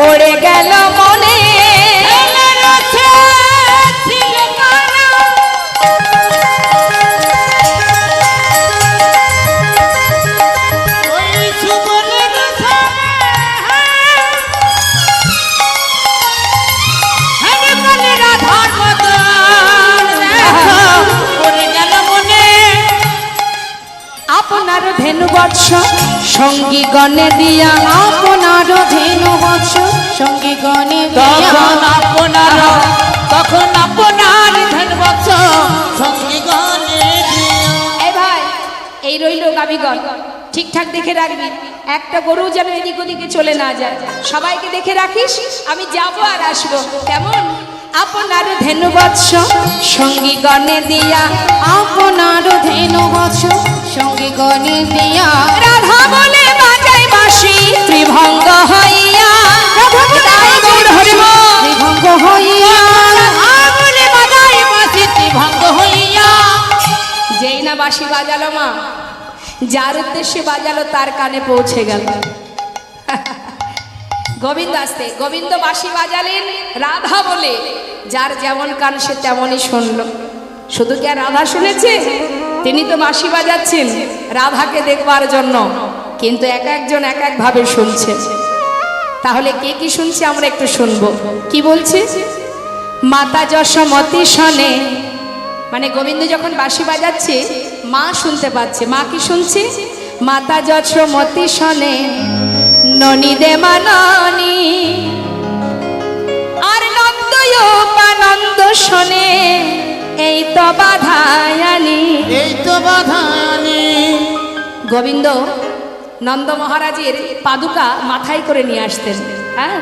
পড়ে গেল আপনার ধেনু বৎস সঙ্গী গণে দিয়া আপনার ধেনু বৎস সঙ্গী গণে তখন আপনার তখন আপনার ধনবৎস সঙ্গী গণে এই ভাই এই রইল গাবিগণ ঠিকঠাক দেখে রাখবি একটা গরু যেন এদিক ওদিকে চলে না যায়। সবাইকে দেখে রাখিস আমি যাব আর আসব। কেমন? আপনার ধেনু বৎস সঙ্গী গণে দিয়া। আপনার ধেনু বৎস সঙ্গী গণে দিয়া। রাধা বলে বাজাই বাসি ত্রিভঙ্গ হইয়া। ত্রিভঙ্গ হইয়া। আগুনে বাজাই বাসিটি ভঙ্গ হইয়া। যেই না বাঁশি বাজালো মা যার উদ্দেশ্যে বাজালো তার কানে পৌঁছে গেল। গোবিন্দ আসতে গোবিন্দ বাঁশি বাজালেন, রাধা বলে, যার যেমন কান সে তেমনই শুনল। শুধু কি আর রাধা শুনেছে? তিনি তো বাঁশি বাজাচ্ছেন, রাধাকে দেখবার জন্য, কিন্তু এক একজন এক একভাবে শুনছে। তাহলে কে কি শুনছে আমরা একটু শুনব। কি বলছে? মাতা যশমতি শনে মানে গোবিন্দ যখন বাঁশি বাজাচ্ছে, মা শুনতে পাচ্ছে। মা কি শুনছে? মাতা যশমতি শনে ননি দে মাননি আর নন্দয়োপানন্দ শনে এই তো বাধায়ানি এই তো বাধানি গোবিন্দ নন্দ মহারাজের পাদুকা মাথায় করে নিয়ে আসতেন হ্যাঁ?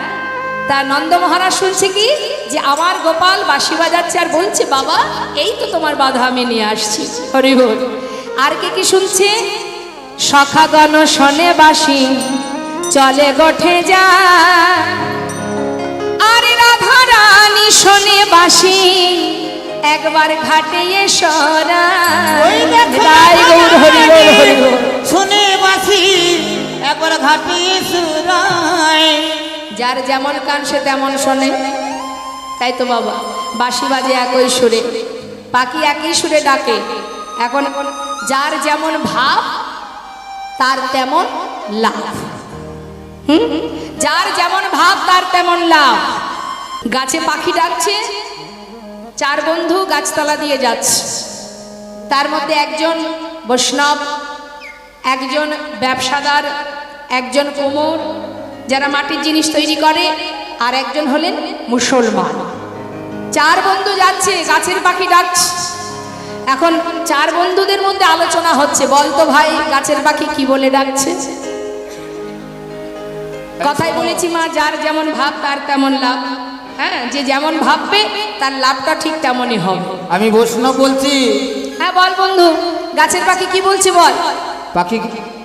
তা নন্দ মহারাজ শুনছে কি? যে আমার গোপাল বাঁশি বাজাচ্ছে আর বলছে বাবা এই তো তোমার বাধা আমি নিয়ে আসছি। হরি বল আর কে কি শুনছে? সখাগণ শনে বাসি চলে গঠে যা। আরে রাধা রানী শোনে বাসি একবার ঘাটে সরা শুনে বাসি একবার সুরায় যার যেমন কান সে তেমন শোনে। তাই তো বাবা বাঁশি বাজে একই সুরে। পাখি একই সুরে ডাকে। এখন যার যেমন ভাব তার তেমন লাভ। হুম? যার যেমন ভাব, তার তেমন লাভ। গাছে পাখি ডাকছে, চার বন্ধু গাছতলা দিয়ে যাচ্ছে। তার মধ্যে একজন বৈষ্ণব, একজন ব্যবসাদার, একজন কোমর যারা মাটির জিনিস তৈরি করে, আর একজন হলেন মুসলমান। চার বন্ধু যাচ্ছে, গাছের পাখি ডাকছে। এখন চার বন্ধুদের মধ্যে আলোচনা হচ্ছে, বলতো ভাই, গাছের পাখি কি বলে ডাকছে? কথাই বলেছি মা যার যেমন ভাব তার তেমন লাভ। হ্যাঁ যে যেমন ভাববে তার লাভটা ঠিক তেমনই হবে। আমি বৈষ্ণব বলছি। হ্যাঁ বল বন্ধু গাছের পাখি কি বলছে বল? পাখি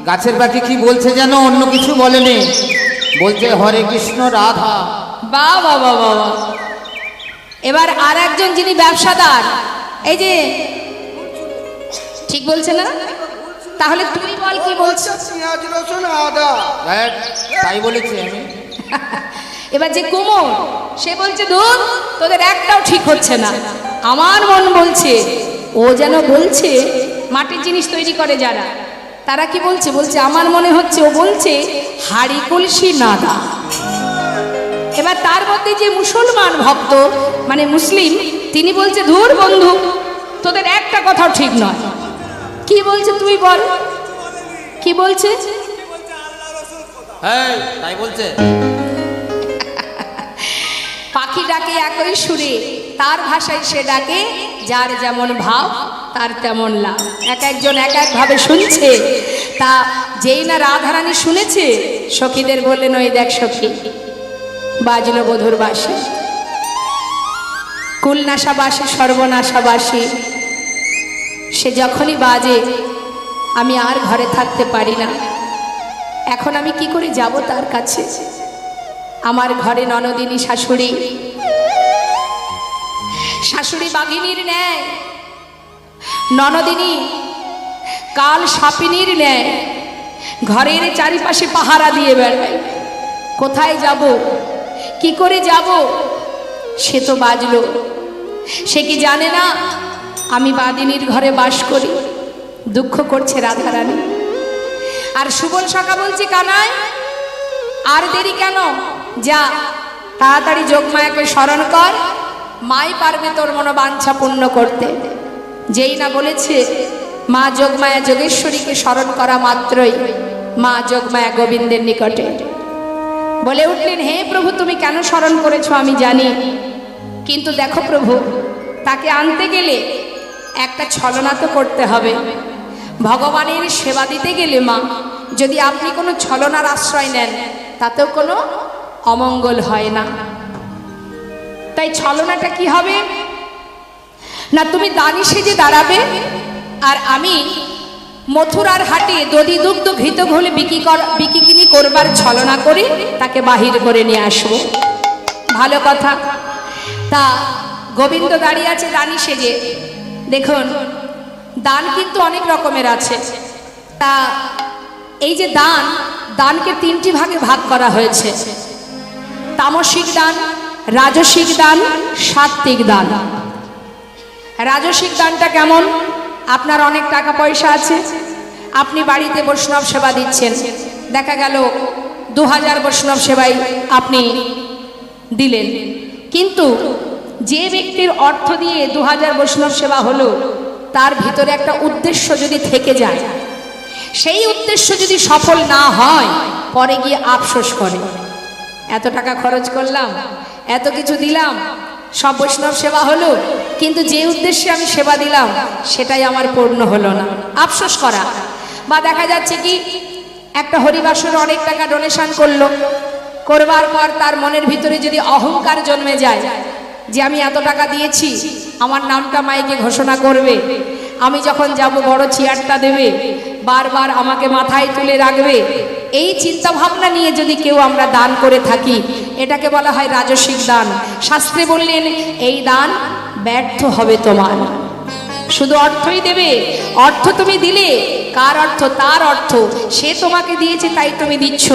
গাছের পাখি কি বলছে যেন অন্য কিছু বলেনি? বলছে হরে কৃষ্ণ রাধা। বা বা বা বা। এবার আর একজন যিনি ব্যবসাদার এই যে ঠিক বলছে না? তাহলে তুই বল কি বলছো? পেঁয়াজ রসুন আদা। তাই বলেছি আমি। এবার যে কোমর সে বলছে ধুর তোদের একটাও ঠিক হচ্ছে না। আমার মন বলছে ও যেন বলছে মাটির জিনিস তৈরি করে যারা তারা কি বলছে? বলছে আমার মনে হচ্ছে ও বলছে হাড়ি কলসি নাদা। এবার তার মধ্যে যে মুসলমান ভক্ত মানে মুসলিম তিনি বলছে ধুর বন্ধু তোদের একটা কথাও ঠিক নয়। কি বলছে তুই বল। কি বলছে? হ্যাঁ তাই বলছে। পাখি ডাকে একই সুরে তার ভাষায় সে ডাকে যার যেমন ভাব তার তেমন লাভ। এক একজন এক একভাবে শুনছে। তা যেই না রাধারানী শুনেছে সখীদের বললেন ওই দেখ সখী বাজল বধুর বাসী কুলনাশাবাসী সর্বনাশাবাসী সে যখনই বাজে, আমি আর ঘরে থাকতে পারি না। এখন আমি কি করে যাব তার কাছে? আমার ঘরে ননদিনী শাশুড়ি। শাশুড়ি বাঘিনীর ন্যায়। ননদিনী কাল সাপিনীর ন্যায়। ঘরের চারিপাশে পাহারা দিয়ে বেড়ায়। কোথায় যাব? কি করে যাব? সে তো বাজলো। সে কি জানে না? আমি বাদিনীর ঘরে বাস করি। দুঃখ করছে রাধারানী। আর সুবল সখা বলছি কানায় আর দেরি কেন? যা, তাড়াতাড়ি যোগমায়াকে স্মরণ কর। মাই পারবে তোর মনোবাঞ্ছা পূর্ণ করতে। যেই না বলেছে, মা যোগমায়া যোগেশ্বরীকে স্মরণ করা মাত্রই মা যোগমায়া গোবিন্দের নিকটে। বলে উঠলেন, হে প্রভু, তুমি কেন স্মরণ করেছ আমি জানি। কিন্তু দেখো প্রভু, তাকে আনতে গেলে একটা ছলনা তো করতে হবে। ভগবানের সেবা দিতে গেলে মা, যদি আপনি কোনো ছলনার আশ্রয় নেন, তাতেও কোনো অমঙ্গল হয় না। তাই ছলনাটা কি হবে? না, তুমি দানি সেজে দাঁড়াবে, আর আমি মথুরার হাটে দধি দুগ্ধ ঘৃত ঘোলে বিকি কর বিকিকিনি করবার ছলনা করে, তাকে বাহির করে নিয়ে আসব। ভালো কথা। তা গোবিন্দ দাঁড়িয়ে আছে দানি সেজে। দেখুন, দান কিন্তু অনেক রকমের আছে। তা এই যে দান, দানকে তিনটি ভাগে ভাগ করা হয়েছে। তামসিক দান, রাজসিক দান সাত্ত্বিক দান। রাজসিক দানটা কেমন? আপনার অনেক টাকা পয়সা আছে। আপনি বাড়িতে বৈষ্ণব সেবা দিচ্ছেন। দেখা গেল দু হাজার বৈষ্ণব সেবাই আপনি দিলেন। কিন্তু যে ব্যক্তির অর্থ দিয়ে দু হাজার বৈষ্ণব সেবা হলো, তার ভিতরে একটা উদ্দেশ্য যদি থেকে যায়, সেই উদ্দেশ্য যদি সফল না হয়, পরে গিয়ে আফসোস করে। এত টাকা খরচ করলাম, এত কিছু দিলাম, সব বৈষ্ণব সেবা হলো, কিন্তু যে উদ্দেশ্যে আমি সেবা দিলাম, সেটাই আমার পূর্ণ হলো না। আফসোস করা। বা দেখা যাচ্ছে কি, একটা হরিবাসর অনেক টাকা ডোনেশন করল, করবার পর তার মনের ভিতরে যদি অহংকার জন্মে যায় যে আমি এত টাকা দিয়েছি, আমার নামটা মাইকে ঘোষণা করবে। আমি যখন যাব বড় চেয়ারটা দেবে, বারবার আমাকে মাথায় তুলে রাখবে। এই চিন্তা ভাবনা নিয়ে যদি কেউ আমরা দান করে থাকি, এটাকে বলা হয় রাজস্বিক দান। শাস্ত্রে বললেন, এই দান ব্যর্থ হবে তোমার। শুধু অর্থই দেবে, অর্থ তুমি দিলে। কার অর্থ? তার অর্থ। সে তোমাকে দিয়েছে, তাই তুমি দিচ্ছ।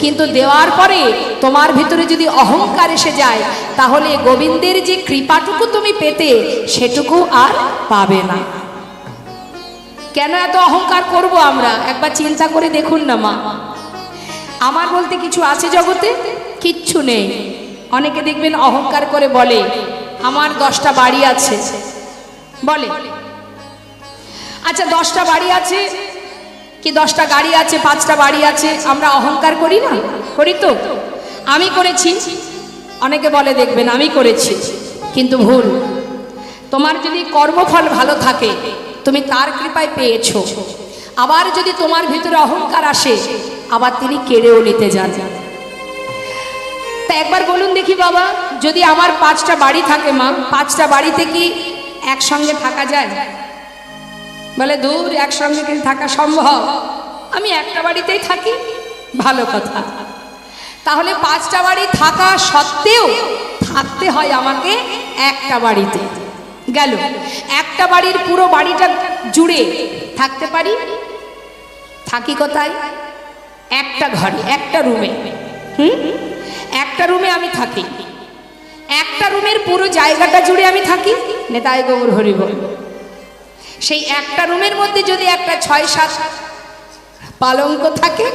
কিন্তু দেওয়ার পরে তোমার ভিতরে যদি অহংকার এসে যায়, তাহলে গোবিন্দের যে কৃপাটুকু তুমি পেতে, সেটুকু আর পাবে না। কেন এত অহংকার করব আমরা? একবার চিন্তা করে দেখুন না, মা। আমার বলতে কিছু আছে জগতে? কিচ্ছু নেই। অনেকে দেখবেন অহংকার করে বলে, আমার দশটা বাড়ি আছে। বলে। আচ্ছা দশটা বাড়ি আছে। কি দশটা গাড়ি আছে, পাঁচটা বাড়ি আছে, আমরা অহংকার করি না? করি তো। আমি করেছি। অনেকে বলে, দেখবেন, আমি করেছি। কিন্তু ভুল। তোমার যদি কর্মফল ভালো থাকে, তুমি তার কৃপায় পেয়েছ। আবার যদি তোমার ভিতরে অহংকার আসে, আবার তিনি কেড়েও নিতে যান। তা একবার বলুন দেখি বাবা, যদি আমার পাঁচটা বাড়ি থাকে মা, পাঁচটা বাড়িতে কি একসঙ্গে থাকা যায়? বলে, দূর, একসঙ্গে কি থাকা সম্ভব। আমি একটা বাড়িতেই থাকি। ভালো কথা। তাহলে পাঁচটা বাড়ি থাকা সত্ত্বেও থাকতে হয় আমাকে একটা বাড়িতে। গেল। একটা বাড়ির পুরো বাড়িটা জুড়ে থাকতে পারি? থাকি কোথায়? একটা ঘরে, একটা রুমে। হুম? একটা রুমে আমি থাকি। একটা রুমের পুরো জায়গাটা জুড়ে আমি থাকি। নেতায় গৌর হরিব। সেই একটা রুমের মধ্যে যদি একটা ছয় সাত পালঙ্ক থাকে,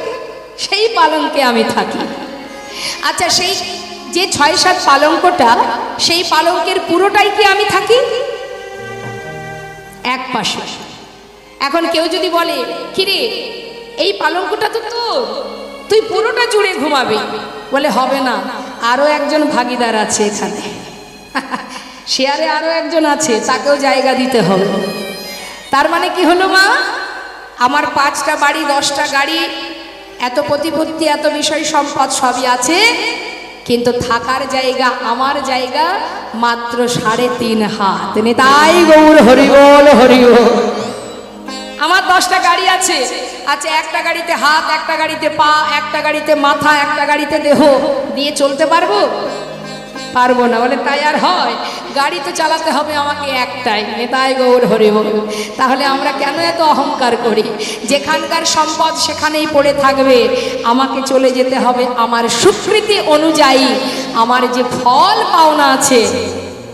সেই পালঙ্কে আমি থাকি। আচ্ছা সেই যে ছয় সাত পালঙ্কটা, সেই পালঙ্কের পুরোটাই কি আমি থাকি? এক পাশে। এখন কেউ যদি বলে, কিরে, এই পালঙ্কটা তো তোর, তুই পুরোটা জুড়ে ঘুমাবি। বলে, হবে না আরও একজন ভাগিদার আছে এখানে। শেয়ারে আরও একজন আছে, তাকেও জায়গা দিতে হবে। তার মানে কি হলো মা? আমার পাঁচটা বাড়ি, দশটা গাড়ি, এত প্রতিপত্তি, এত বিষয় সম্পদ সবই আছে, কিন্তু থাকার জায়গা, আমার জায়গা মাত্র সাড়ে তিন হাত। তাই গৌর হরিবল হরিবল আমার দশটা গাড়ি আছে। আচ্ছা একটা গাড়িতে হাত, একটা গাড়িতে পা, একটা গাড়িতে মাথা, একটা গাড়িতে দেহ। দিয়ে চলতে পারব? পারব না। বলে, তাই আর হয়। গাড়ি তো চালাতে হবে আমাকে একটাই। নেতাই গৌর হরে তাহলে আমরা কেন এত অহংকার করি? যেখানকার সম্পদ সেখানেই পড়ে থাকবে। আমাকে চলে যেতে হবে আমার স্বীকৃতি অনুযায়ী। আমার যে ফল পাওনা আছে,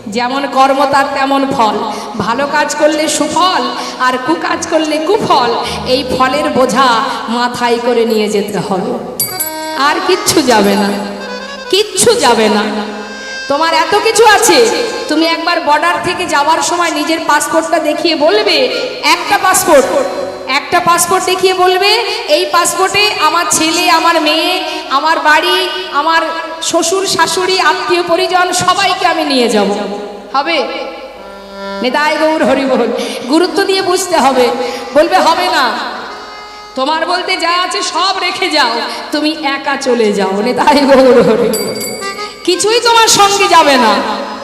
যেমন কর্ম তার তেমন ফল। ভালো কাজ করলে সুফল, আর কুকাজ করলে কুফল। এই ফলের বোঝা মাথায় করে নিয়ে যেতে হবে। আর কিচ্ছু যাবে না। কিচ্ছু যাবে না। তোমার এত কিছু আছে। তুমি একবার বর্ডার থেকে যাওয়ার সময় নিজের পাসপোর্টটা দেখিয়ে বলবে, একটা পাসপোর্ট একটা পাসপোর্ট দেখিয়ে বলবে, এই পাসপোর্টে আমার ছেলে, আমার মেয়ে, আমার বাড়ি, আমার শ্বশুর, শাশুড়ি, আত্মীয়, পরিজন, সবাইকে আমি নিয়ে যাব। হবে? নেতাই গৌর, হরিবল। গুরুত্ব দিয়ে বুঝতে হবে। বলবে, হবে না। তোমার বলতে যা আছে সব রেখে যাও। তুমি একা চলে যাও। নেতাই গৌর, হরিবল। কিছুই তোমার সঙ্গে যাবে না।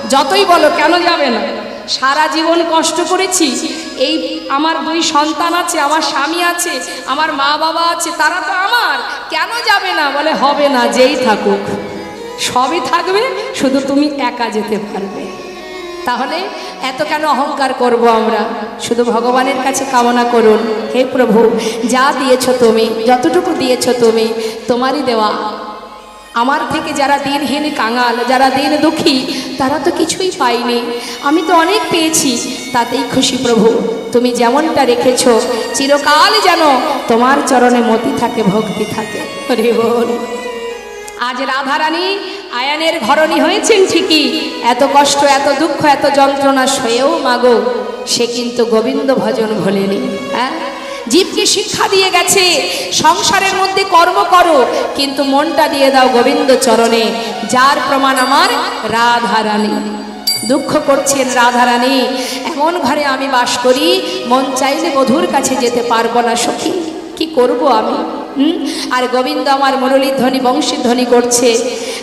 যতই বলো, কেন যাবে না? সারা জীবন কষ্ট করেছি। এই আমার দুই সন্তান আছে, আমার স্বামী আছে, আমার মা বাবা আছে, তারা তো আমার। কেন যাবে না? বলে, হবে না, যেই থাকুক। সবই থাকবে, শুধু তুমি একা যেতে পারবে। তাহলে এত কেন অহংকার করব আমরা? শুধু ভগবানের কাছে কামনা করুন। হে প্রভু, যা দিয়েছ তুমি, যতটুকু দিয়েছ তুমি, তোমারই দেওয়া আমার থেকে যারা দিনহীন কাঙাল, যারা দিন দুঃখী, তারা তো কিছুই পায়নি। আমি তো অনেক পেয়েছি, তাতেই খুশি প্রভু। তুমি যেমনটা রেখেছ, চিরকাল যেন তোমার চরণে মতি থাকে, ভক্তি থাকে। হরি বল। আজ রাধারানী আয়ানের ঘরণী হয়েছেন ঠিকই। এত কষ্ট, এত দুঃখ, এত যন্ত্রণা সয়েও মাগো, সে কিন্তু গোবিন্দ ভজন ভোলেনি হ্যাঁ? জীবকে শিক্ষা দিয়ে গেছে, সংসারের মধ্যে কর্ম করো, কিন্তু মনটা দিয়ে দাও গোবিন্দ চরণে, যার প্রমাণ আমার রাধারানী। দুঃখ করছেন রাধারানী, এমন ঘরে আমি বাস করি, মন চাইলে বধুর কাছে যেতে পারব না সখী, কি করব আমি? আর গোবিন্দ আমার মুরলী ধ্বনি বংশী ধ্বনি করছে।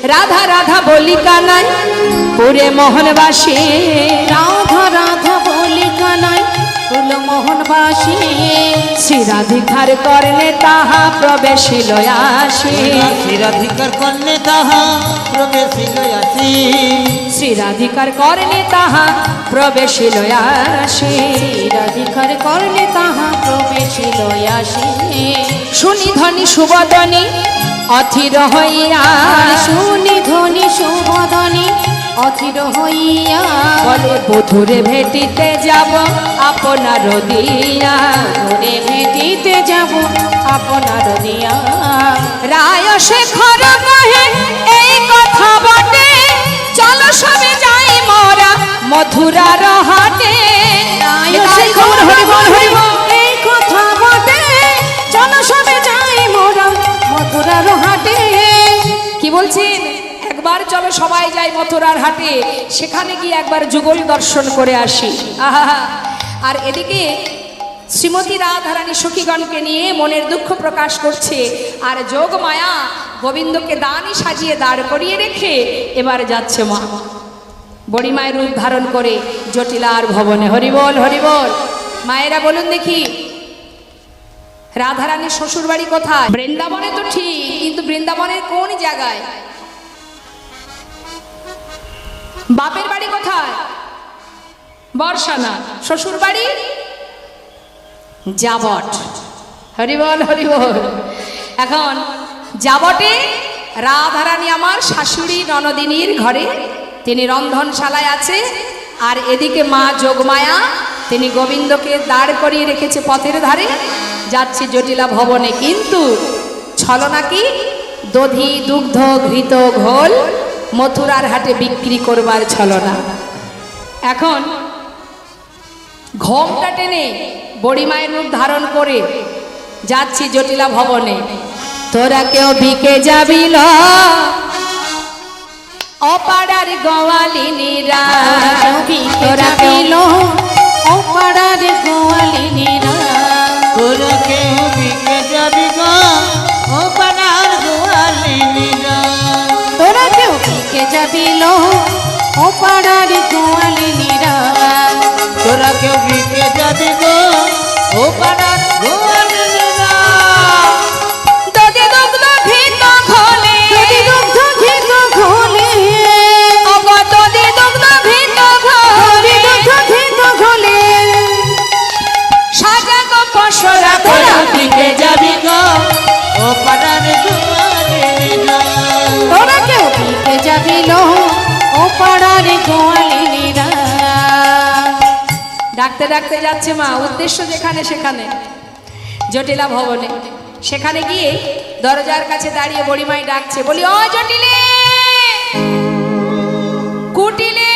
রাধা রাধা বলি কানাই পুরে মোহনবাসী। রাধা রাধা বলি কানাই ফুল মোহনবাসী। শ্রী রাধিকার করলে তাহা প্রবেশিল আসে। রাধিকার কন্যে তাহা প্রবেশিল আসি। শ্রী রাধিকার করলে তাহা প্রবেশিল আসে। রাধিকার করলে তাহা প্রবেশিল আসে। শুনি ধ্বনি সুবদনী অথির হইয়া। শুনি ধ্বনি সুবদনী অথির হইয়া বলে বধুরে ভেটিতে যাব আপনার দিয়া। ওরে ভেটিতে যাব আপনার দিয়া। রায় শেখর কহে এই কথা বটে। চলো সবে যাই মোরা মথুরার হাটে। রায় শেখর হরি বল হরি এই কথা বটে। চলো সবে যাই মোরা মথুরার হাটে। কি বলছেন? একবার চলো সবাই যাই মথুরার হাটে, সেখানে গিয়ে একবার যুগল দর্শন করে আসি। আহা আর এদিকে শ্রীমতী রাধারানী সখীগণকে নিয়ে মনের দুঃখ প্রকাশ করছে, আর যোগ মায়া গোবিন্দকে দানই সাজিয়ে দাঁড় করিয়ে রেখে এবার যাচ্ছে মা। বড়ি মায়ের রূপ ধারণ করে জটিলার ভবনে, হরিবল হরিবল। মায়েরা বলুন দেখি, রাধারানীর শ্বশুর বাড়ি কোথায়? বৃন্দাবনে তো ঠিক, কিন্তু বৃন্দাবনের কোন জায়গায়? বাপের বাড়ি কোথায়? বর্ষানা। শ্বশুর বাড়ি যাবট হরিবল হরিবল এখন যাবটে রাধারানী আমার শাশুড়ি ননদিনীর ঘরে। তিনি রন্ধনশালায় আছে, আর এদিকে মা যোগমায়া, তিনি গোবিন্দকে দাঁড় করিয়ে রেখেছে পথের ধারে। যাচ্ছে জটিলা ভবনে, কিন্তু ছলনা কি দধি দুগ্ধ ঘৃত ঘোল মথুরার হাটে বিক্রি করবার ছলনা। এখন ঘোমটা টেনে বড়িমায়ের রূপ ধারণ করে যাচ্ছি জটিলা ভবনে। তোরা কেউ বিকে যাবি না অপাড়ার গোয়ালিনীরা তোরা পেল ও পাড়ার যাবিল ও পাড়ার গোয়ালিনীরা তোরা কেউ বিকে যাবি গো? ও পাড়ার গোয়ালিনীরা। ডাকতে ডাকতে যাচ্ছে মা, উদ্দেশ্য যেখানে সেখানে। জটিলা ভবনে। সেখানে গিয়ে দরজার কাছে দাঁড়িয়ে বড়িমাই ডাকছে, বলি, ও জটিলে! কুটিলে!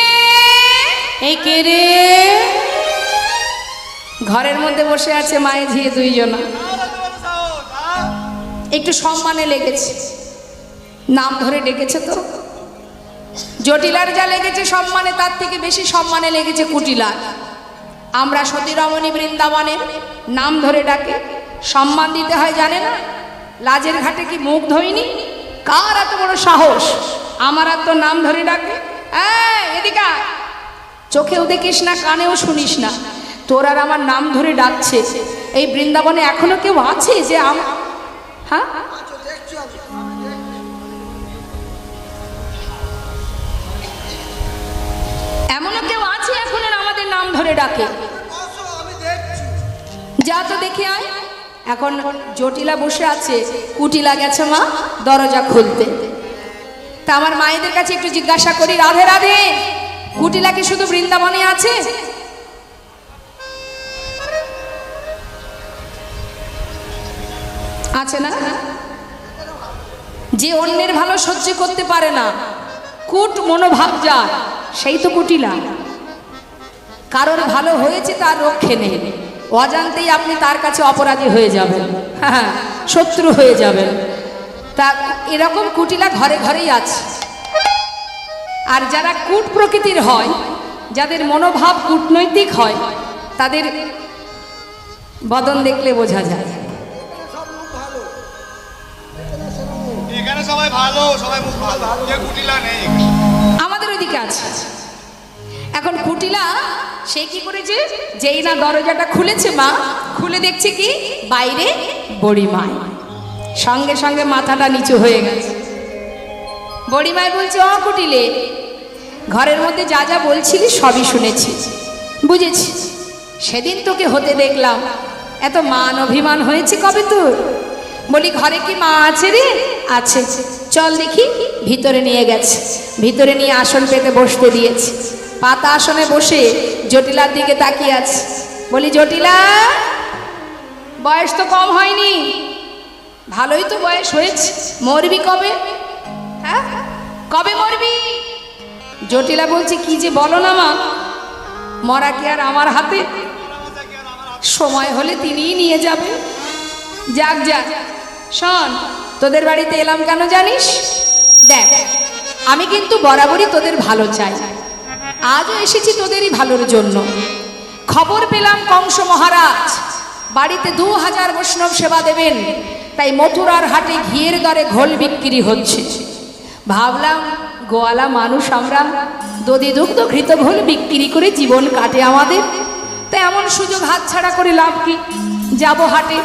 এই কে রে! ঘরের মধ্যে বসে আছে মায়ে ঝিয়ে দুইজনা। একটু সম্মানে লেগেছে। নাম ধরে ডেকেছে তো। জটিলার যা লেগেছে সম্মানে তার থেকে বেশি সম্মানে লেগেছে কুটিলার। আমরা সতী রমণী বৃন্দাবনের নাম ধরে ডাকে। সম্মান দিতে হয় জানে না? লাজের ঘাটে কি মুখ ধইনি কার এত বড় সাহস? আমার আর তো নাম ধরে ডাকে? এই, এদিকে চোখেও দেখিস না কানেও শুনিস না। তোর আর আমার নাম ধরে ডাকছে। এই বৃন্দাবনে এখনও কেউ আছে যে আম হ্যাঁ? এমনও কেউ আছে এখন আমাদের নাম ধরে ডাকে? যা তো দেখে আয়। এখন জটিলা বসে আছে। কুটিলা গেছে মা, দরজা খুলতে। তা আমার মায়েদের কাছে একটু জিজ্ঞাসা করি, রাধে রাধে, কুটিলা কি শুধু বৃন্দাবনে আছে? আছে না? যে অন্যের ভালো সহ্য করতে পারে না, কুট মনোভাব যার। সেই তো কুটিলা। কারোর ভালো হয়েছে তার রক্ষে নেই। অজান্তেই আপনি তার কাছে অপরাধী হয়ে যাবেন। হ্যাঁ শত্রু হয়ে যাবেন। তা এরকম কুটিলা ঘরে ঘরেই আছে। আর যারা কূট প্রকৃতির হয়, যাদের মনোভাব কূটনৈতিক হয়, তাদের বদন দেখলে বোঝা যায়। এখানে সবাই ভালো সবাই ভালো। কুটিলা নেই ওইদিকে আছে। এখন কুটিলা, সে কি করেছে? যেই না দরজাটা খুলেছে মা, খুলে দেখছে কি? বাইরে বড়িমাই। সঙ্গে সঙ্গে মাথাটা নিচু হয়ে গেছে। বড়িমাই বলছে, অ কুটিলে, ঘরের মধ্যে যা যা বলছিলি সবই শুনেছি, বুঝেছি। সেদিন তোকে হতে দেখলাম। এত মান অভিমান হয়েছে কবে তোর? বলি, ঘরে কি মা আছে রে? আছে। চল দেখি, ভিতরে নিয়ে গেছে। ভিতরে নিয়ে আসন পেতে বসতে দিয়েছে। পাতা আসনে বসে জটিলার দিকে তাকিয়ে আছে। বলি, জটিলা, বয়স তো কম হয়নি। ভালোই তো বয়স হয়েছে। মরবি কবে? হ্যাঁ? কবে মরবি? জটিলা বলছে, কি যে বলো না মা, মরা কি আর আমার হাতে? সময় হলে তিনিই নিয়ে যাবে। যাক যাক, শোন তোদের বাড়িতে এলাম কেন জানিস? দেখ, আমি কিন্তু বরাবরই তোদের ভালো চাই। আজও এসেছি তোদেরই ভালোর জন্য। খবর পেলাম কংস মহারাজ, বাড়িতে দু হাজার বৈষ্ণব সেবা দেবেন, তাই মথুরার হাটে ঘিয়ের দরে ঘোল বিক্রি হচ্ছে। ভাবলাম, গোয়ালা মানুষ আমরা দধি দুগ্ধ ঘৃত ঘোল বিক্রি করে জীবন কাটে আমাদের তাই এমন সুযোগ হাতছাড়া করে লাভ কি? যাব হাটে।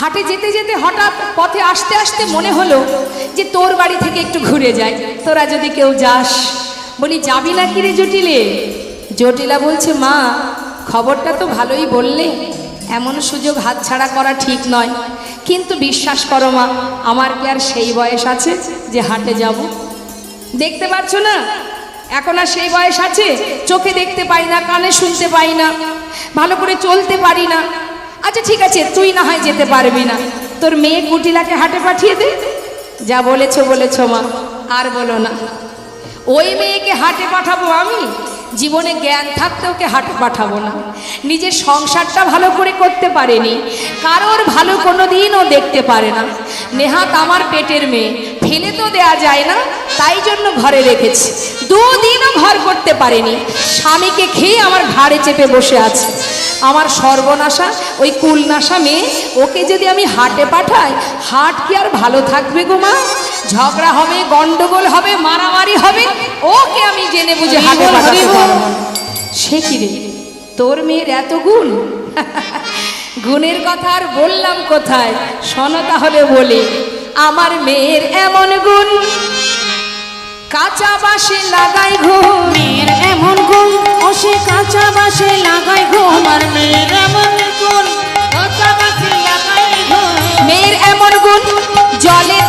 হাটে যেতে যেতে হঠাৎ পথে আসতে আসতে মনে হলো যে তোর বাড়ি থেকে একটু ঘুরে যাই। তোরা যদি কেউ যাস, বলি, যাবি না কি রে জটিলে? জটিলা বলছে, মা, খবরটা তো ভালোই বললে। এমন সুযোগ হাতছাড়া করা ঠিক নয়। কিন্তু বিশ্বাস করো মা, আমার কি আর সেই বয়স আছে যে হাটে যাব? দেখতে পাচ্ছ না? এখন আর সেই বয়স আছে, চোখে দেখতে পাই না, কানে শুনতে পাই না, ভালো করে চলতে পারি না। আচ্ছা ঠিক আছে, তুই না হয় যেতে পারবি না। তোর মেয়ে কুটিলাকে হাটে পাঠিয়ে দে। যা বলেছ বলেছ মা, আর বলো না। ওই মেয়েকে হাটে পাঠাবো আমি, জীবনে জ্ঞান থাকতে ওকে হাটে পাঠাবো না। নিজের সংসারটা ভালো করে করতে পারেনি, কারোর ভালো কোনো দিনও দেখতে পারে না। নেহাত আমার পেটের মেয়ে ফেলে তো দেয়া যায় না তাই জন্য ঘরে রেখেছি। দুদিনও ঘর করতে পারেনি। স্বামীকে খেয়ে আমার ঘাড়ে চেপে বসে আছে। আমার সর্বনাশা ওই কুলনাশা মেয়ে ওকে যদি আমি হাটে পাঠাই হাট কি আর ভালো থাকবে গো মা? ঝগড়া হবে গন্ডগোল হবে মারামারি হবে ওকে আমি জেনে বুঝে হাটে পাঠাতে। পারব সে কি রে? তোর মেয়ের এত গুণ? গুণের কথা আর বললাম কোথায়? শোনো তাহলে বলি। আমার মেয়ের এমন গুণ। কাঁচা বাসে লাগাই ঘুম। মেয়ের এমন গুণ ও সে কাঁচা বাসে লাগাই ঘুম। আমার মেয়ের এমন গুণ কাঁচা বাসে লাগাই ঘুম। মেয়ের এমন গুণ জলে